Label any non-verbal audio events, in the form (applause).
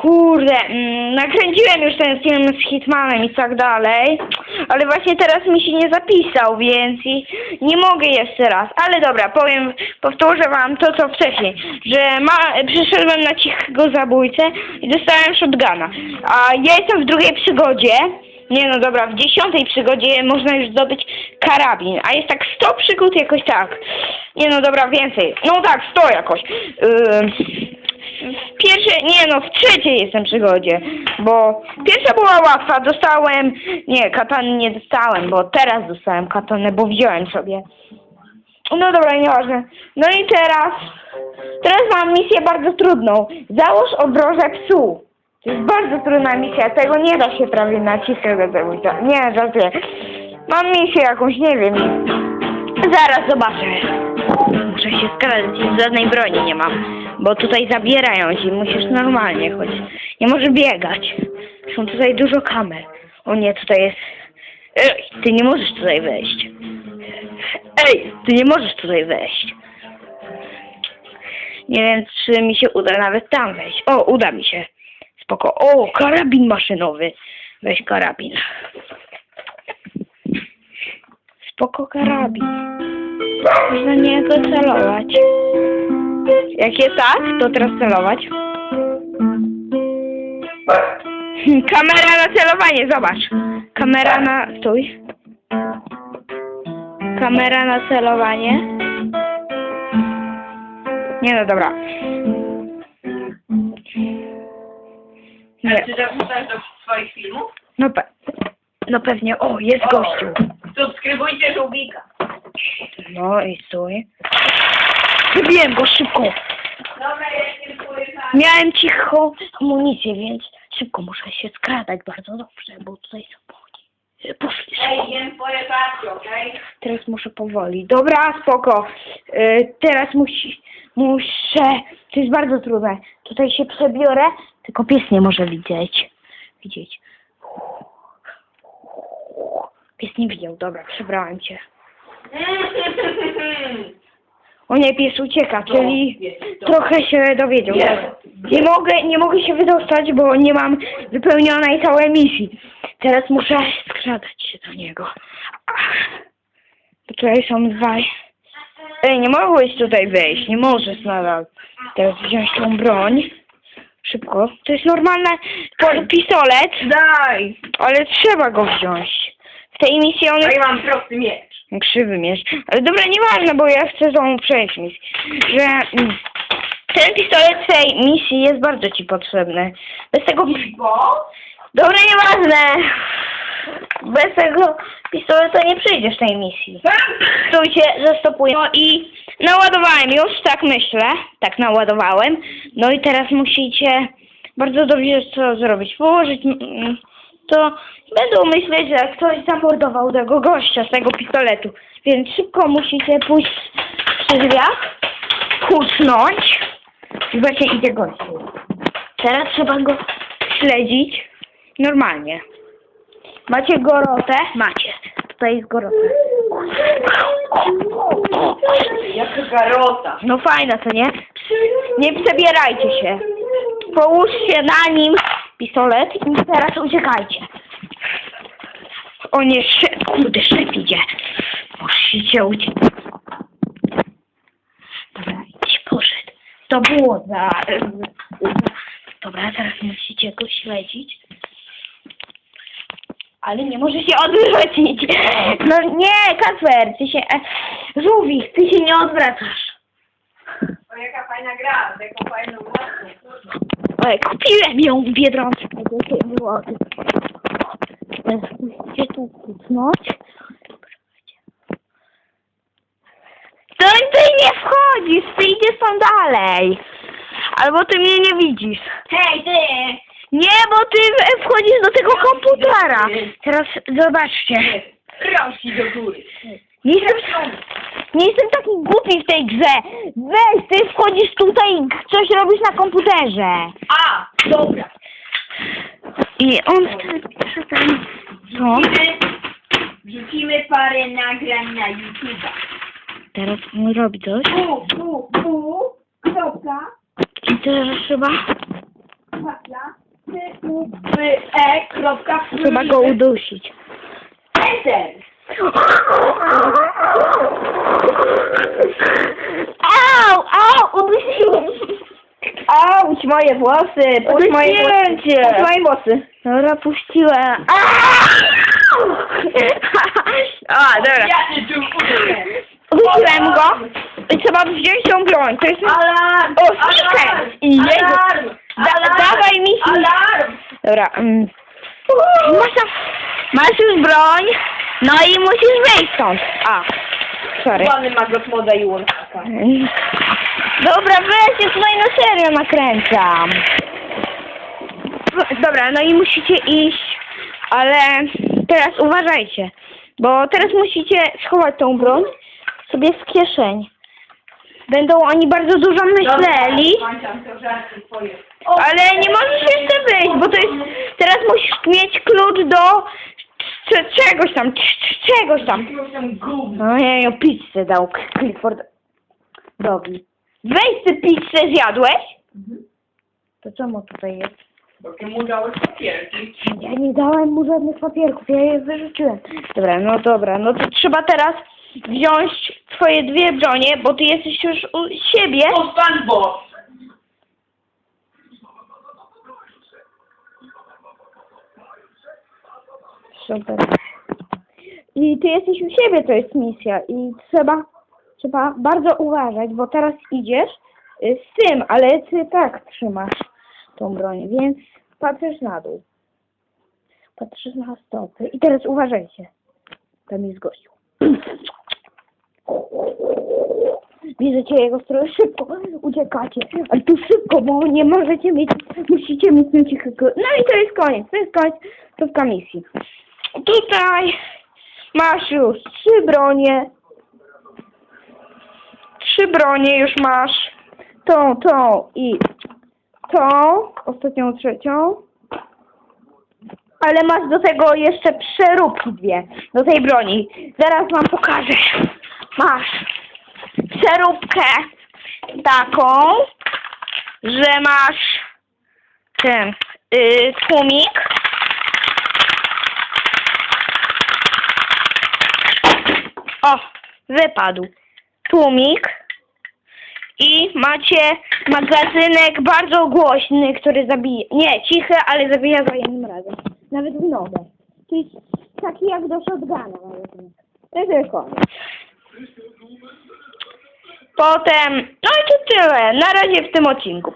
Kurde, mm, nakręciłem już ten film z Hitmanem i tak dalej, ale właśnie teraz mi się nie zapisał, więc nie mogę jeszcze raz. Ale dobra, powiem, powtórzę wam to, co wcześniej, że ma, przyszedłem na cichego zabójcę i dostałem shotguna. A ja jestem w drugiej przygodzie. Nie no dobra, w dziesiątej przygodzie można już zdobyć karabin, a jest tak 100 przygód jakoś tak. Nie no dobra, więcej. No tak, 100 jakoś. Yy, w pierwszej, nie no, w trzeciej jestem przygodzie, bo pierwsza była łatwa, dostałem, nie, katany nie dostałem, bo teraz dostałem katanę, bo wziąłem sobie. No dobra, nieważne. No i teraz, teraz mam misję bardzo trudną. Załóż obrożę psu. To jest bardzo trudna misja, tego nie da się prawie naciskać zrobić. Nie, żartuję. Mam misję jakąś, nie wiem. Zaraz zobaczę. Muszę się skradać, żadnej broni nie mam. Bo tutaj zabierają ci, musisz normalnie chodzić. Nie możesz biegać. Są tutaj dużo kamer. O nie, tutaj jest... Ej, ty nie możesz tutaj wejść. Ej, ty nie możesz tutaj wejść. Nie wiem, czy mi się uda nawet tam wejść. O, uda mi się. Spoko. O, karabin maszynowy. Weź karabin. Spoko karabin. Można niego celować. Jak jest tak, to teraz celować. (laughs) Kamera na celowanie, zobacz. Kamera na... Stój. Kamera na celowanie. Nie no, dobra. Nie. Czy zapraszasz do swoich filmów? No, pe no pewnie. O, jest gościu. Subskrybujcie żółwika. No i stój. Wybiłem go szybko. Miałem cichą amunicję, więc szybko muszę się skradać bardzo dobrze, bo tutaj są oni. Poszli szybko. Teraz muszę powoli. Dobra, spoko. Y, teraz musi, muszę. To jest bardzo trudne. Tutaj się przebiorę, tylko pies nie może widzieć. Widzieć. Pies nie widział. Dobra, przebrałem cię. (laughs) O nie, pies ucieka, czyli jest, to. trochę się dowiedział. Nie mogę, nie mogę się wydostać, bo nie mam wypełnionej całej misji. Teraz muszę skradać się do niego. Tutaj są dwaj. Ej, nie mogłeś tutaj wejść, nie możesz nadal. Teraz wziąć tą broń. Szybko. To jest normalny pistolet, Daj! ale trzeba go wziąć. W tej misji on A jest ja mam prosty miecz. Krzywy miecz. Ale dobra, nieważne, bo ja chcę tą przejść misję. Że mm, ten pistolet w tej misji jest bardzo ci potrzebny. Bez tego... Bo? Dobra, nieważne. Bez tego pistoletu nie przyjdziesz tej misji. Stójcie, zastopuję. No i naładowałem już, tak myślę. Tak naładowałem. No i teraz musicie bardzo dobrze co zrobić. Położyć mm, to będą myśleć, że ktoś zamordował tego gościa z tego pistoletu. Więc szybko musicie pójść przy drzwiach, kucnąć i właśnie idzie gościu. Teraz trzeba go śledzić normalnie. Macie gorotę? Macie. Tutaj jest gorota. Jaka garota. No fajna, co nie? Nie przebierajcie się. Połóżcie na nim pistolet i teraz uciekajcie. O nie, szef, kurde, szef idzie. Musicie uciekać. Dobra, idź, poszedł. To było za... Dobra, teraz musicie go śledzić. Ale nie może się odwrócić. No nie, Kasper, ty się... e, Żółwik, ty się nie odwracasz. O, jaka fajna gra, z jaką fajną łatwą. Oj, kupiłem ją w Biedronce. Było. Musicie tu kucnąć. To ty nie wchodzisz, ty idziesz tam dalej. Albo ty mnie nie widzisz. Hej, ty! Nie, bo ty wchodzisz do tego komputera. Teraz zobaczcie. Rości do góry. Nie jestem, nie jestem taki głupi w tej grze. Weź, ty wchodzisz tutaj i coś robisz na komputerze. A, dobra. I on wtedy Co? Wrzucimy, wrzucimy parę nagrań na YouTube'a. Teraz on robi coś. Pu, pu, pu, kropka, I teraz trzeba... hasla c u p e kropka Trzeba go udusić. Enter. Au, au, udusiłem. Auć, moje włosy, puść moje włosy. Puść moje włosy. Dobra, puściłem. A, (laughs) dobra. Ja cię. Udusiłem go. I trzeba wziąć tą broń. To jest... Alarm! O! I Jezu. Alarm! Da, Alarm! dawaj mi się. Alarm! Dobra. Mm. Masz, już broń. No i musisz wyjść stąd. A, sorry. Pany magos moda i łączka. Dobra, weź, ja tutaj na serio nakręcam. Dobra, no i musicie iść, ale teraz uważajcie, bo teraz musicie schować tą broń sobie w kieszeń. Będą oni bardzo dużo myśleli, ale nie możesz jeszcze wyjść, bo to jest, teraz musisz mieć klucz do c- czegoś tam, c- czegoś tam. Jakiegoś tam gówna. No pizzę dał Cliffordowi. Weź ty pizzę zjadłeś? To czemu tutaj jest? Bo ty mu dałeś papierki. Ja nie dałem mu żadnych papierków, ja je wyrzuciłem. Dobra, no dobra, no to trzeba teraz wziąć twoje dwie bronie, bo ty jesteś już u siebie. O, pan boss! Super. I ty jesteś u siebie, to jest misja i trzeba, trzeba bardzo uważać, bo teraz idziesz y, z tym, ale ty tak trzymasz tą broń, więc patrzysz na dół. Patrzysz na stopy i teraz uważajcie. Tam jest gościu. Bierzecie jego stronę szybko, uciekacie, ale tu szybko, bo nie możecie mieć, musicie mieć cichego. No i to jest koniec, to jest koniec kropka misji. Tutaj masz już trzy bronie. Trzy bronie już masz. Tą, tą i tą, ostatnią trzecią. Ale masz do tego jeszcze przeróbki dwie, do tej broni. Zaraz wam pokażę. Masz przeróbkę taką, że masz ten y, tłumik. O, wypadł. Tłumik. I macie magazynek bardzo głośny, który zabije. Nie, cichy, ale zabija za jednym razem. Nawet w nogę. Jest taki jak do shotguna magazynek. To jest koniec. Potem, no i to tyle. Na razie w tym odcinku.